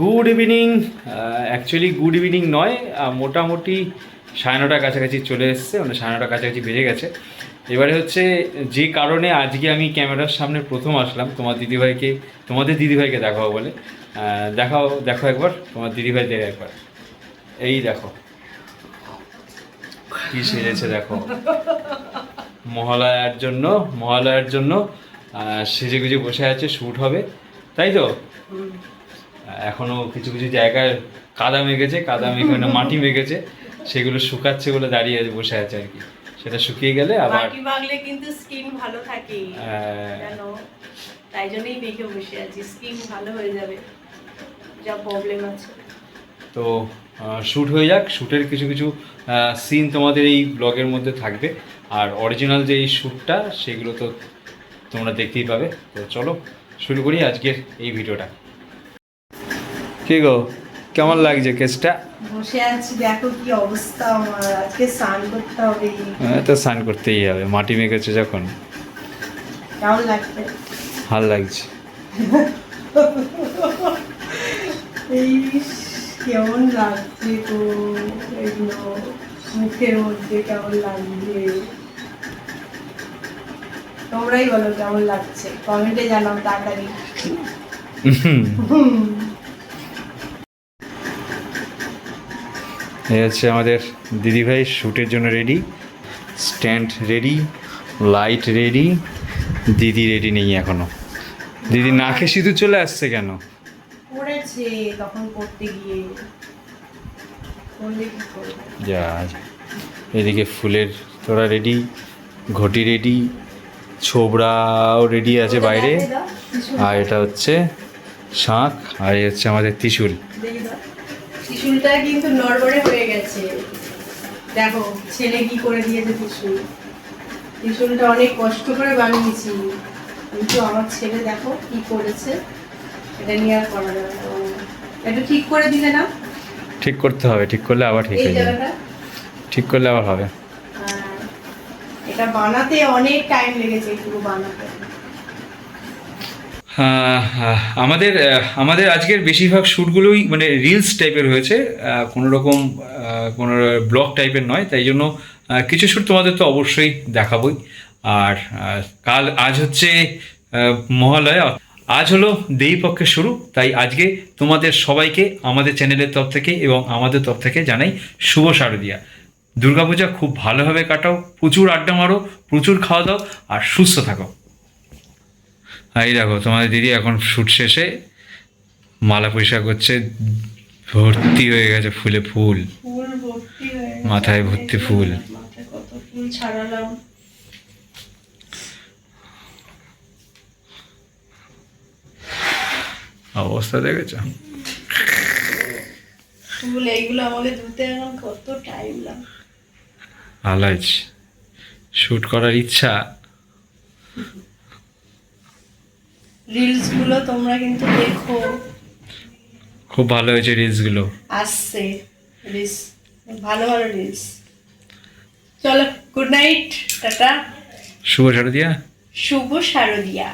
Good evening actually good evening নয় মোটামুটি সাড়ে নটার কাছাকাছি চলে এসছে মানে সাড়ে নটার কাছাকাছি বেজে গেছে। এবারে হচ্ছে, যে কারণে আজকে আমি ক্যামেরার সামনে প্রথম আসলাম, তোমার দিদিভাইকে, তোমাদের দিদিভাইকে দেখাও বলে। দেখাও, দেখো একবার, তোমার দিদিভাই দেখো একবার। এই দেখো। কি সেজেছে দেখো। মহালয়ার জন্য মহালয়ার জন্য সেজে গুজে বসে আছে শ্যুট হবে। তাই তো? এখনও কিছু কিছু জায়গায় কাদা মেঘেছে কাদা মেঘে মানে মাটি মেঘেছে সেগুলো শুকাচ্ছে বলে দাঁড়িয়ে আছে বসে আছে আর কি। সেটা শুকিয়ে গেলে আবার মাটি মাগলে কিন্তু স্কিন ভালো থাকে জানো? তাই জন্যই মেখে বসে আছি স্কিন ভালো হয়ে যাবে যা প্রবলেম আছে। তো শ্যুট হয়ে যাক শ্যুটের কিছু কিছু সিন তোমাদের এই ব্লগের মধ্যে থাকবে। আর অরিজিনাল যে এই শ্যুটটা সেগুলো তো তোমরা দেখতেই পাবে। তো চলো শুরু করি আজকের এই ভিডিওটা। কি গো? কেমন লাগছে কেসটা? বসে আছি দেখো কি অবস্থা আমার। আজকে স্নান করতে হবে। হ্যাঁ, তো স্নান করতেই হবে মাটি মেঘেছে যখন। কেমন লাগছে? ভালো লাগছে। এই কেমন লাগছে তো এগুলো মুখের মধ্যে কেমন লাগছে? তোমরাই বলো কেমন লাগছে। কমেন্টে জানাও তাড়াতাড়ি। হুম। এই হচ্ছে আমাদের দিদিভাই শ্যুটের জন্য ready stand ready light ready দিদি রেডি নেই এখনও। দিদি নাকে সিঁদুর চলে আসছে কেন? পড়েছে তখন পড়তে গিয়ে। যা। এদিকে ফুলের তোরা রেডি ঘটি রেডি ছোবড়াও রেডি আছে বাইরে। আর এটা হচ্ছে শাঁখ আর হচ্ছে আমাদের ত্রিশূল। ত্রিশূলটা কিন্তু নড়বড়ে হয়ে গেছে। দেখো ছেলে কি করে দিয়েছে ত্রিশূল? ত্রিশূলটা অনেক কষ্ট করে বানিয়েছি। কিন্তু আমার ছেলে দেখো কি করেছে এটা নিয়ে আর করা যাবে এটা ঠিক করে দিলে না? ঠিক করতে হবে ঠিক করলে আবার ঠিক হয়ে যাবে। ঠিক করলে আবার হবে। এটা বানাতে অনেক টাইম লেগেছে পুরো বানাতে। আমাদের আমাদের আজকের বেশিরভাগ শ্যুটগুলোই মানে রিলস টাইপের হয়েছে। কোনো রকম কোনো ব্লগ টাইপের নয়, তাই জন্য কিছু শ্যুট তোমাদের তো অবশ্যই দেখাবই। আর কাল, আজ হচ্ছে মহালয়া। আজ হলো দেবী পক্ষের শুরু, তাই আজকে তোমাদের সবাইকে আমাদের চ্যানেলের তরফ থেকে এবং আমাদের তরফ থেকে জানাই শুভ শারদিয়া। দুর্গাপূজা খুব ভালোভাবে কাটাও, প্রচুর আড্ডা মারো, প্রচুর খাওয়া দাও, আর সুস্থ থাকো। এই দেখো তোমাদের দিদি এখন শুট শেষে মালা পরিষ্কার করছে ভর্তি হয়ে গেছে ফুলে ফুল। মাথায় ভর্তি ফুল। অবস্থা দেখেছ? ফুল এইগুলো আমাকে ধুতে এখন কত টাইম লাগে আলাইজ শুট করার ইচ্ছা। রিলসগুলো তোমরা কিন্তু দেখো। খুব ভালো হয়েছে রিলসগুলো আসছে। রিলস ভালো ভালো রিলস চলো গুড নাইট টাটা। শুভ শারদিয়া। শুভ শারদিয়া।